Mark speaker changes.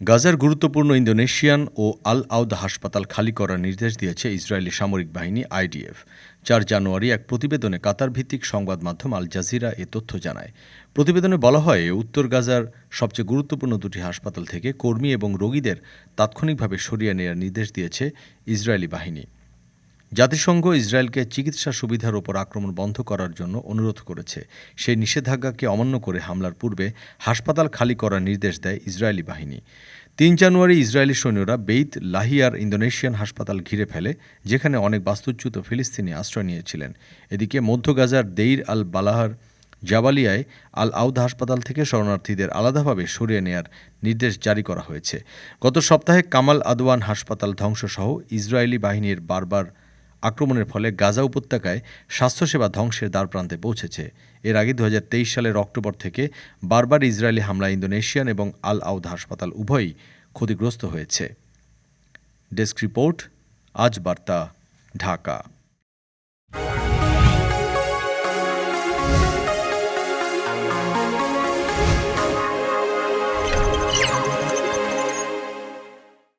Speaker 1: গাজার গুরুত্বপূর্ণ ইন্দোনেশিয়ান ও আল আউদ হাসপাতাল খালি করার নির্দেশ দিয়েছে ইসরায়েলি সামরিক বাহিনী আইডিএফ। চার জানুয়ারি এক প্রতিবেদনে কাতার ভিত্তিক সংবাদ মাধ্যম আল জাজিরা এ তথ্য জানায়। প্রতিবেদনে বলা হয়, উত্তর গাজার সবচেয়ে গুরুত্বপূর্ণ দুটি হাসপাতাল থেকে কর্মী এবং রোগীদের তাৎক্ষণিকভাবে সরিয়ে নেওয়ার নির্দেশ দিয়েছে ইসরায়েলি বাহিনী। জাতিসংঘ ইসরায়েলকে চিকিৎসা সুবিধার ওপর আক্রমণ বন্ধ করার জন্য অনুরোধ করেছে। সেই নিষেধাজ্ঞাকে অমান্য করে হামলার পূর্বে হাসপাতাল খালি করার নির্দেশ দেয় ইসরায়েলি বাহিনী। তিন জানুয়ারি ইসরায়েলি সৈন্যরা বেইত লাহিয়ার ইন্দোনেশিয়ান হাসপাতাল ঘিরে ফেলে, যেখানে অনেক বাস্তুচ্যুত ফিলিস্তিনি আশ্রয় নিয়েছিলেন। এদিকে মধ্য গাজার দেইর আল বালাহার জাবালিয়ায় আল আউদ হাসপাতাল থেকে শরণার্থীদের আলাদাভাবে সরিয়ে নেয়ার নির্দেশ জারি করা হয়েছে। গত সপ্তাহে কামাল আদওয়ান হাসপাতাল ধ্বংসসহ ইসরায়েলি বাহিনীর বারবার আক্রমণের ফলে গাজা উপত্যকায় স্বাস্থ্যসেবা ধ্বংসের দ্বারপ্রান্তে পৌঁছেছে। এর আগে দু হাজার তেইশ সালের অক্টোবর থেকে বারবার ইসরায়েলি হামলা ইন্দোনেশিয়ান এবং আল আউদ হাসপাতাল উভয়ই ক্ষতিগ্রস্ত হয়েছে। ডেস্ক রিপোর্ট, আজ বার্তা, ঢাকা।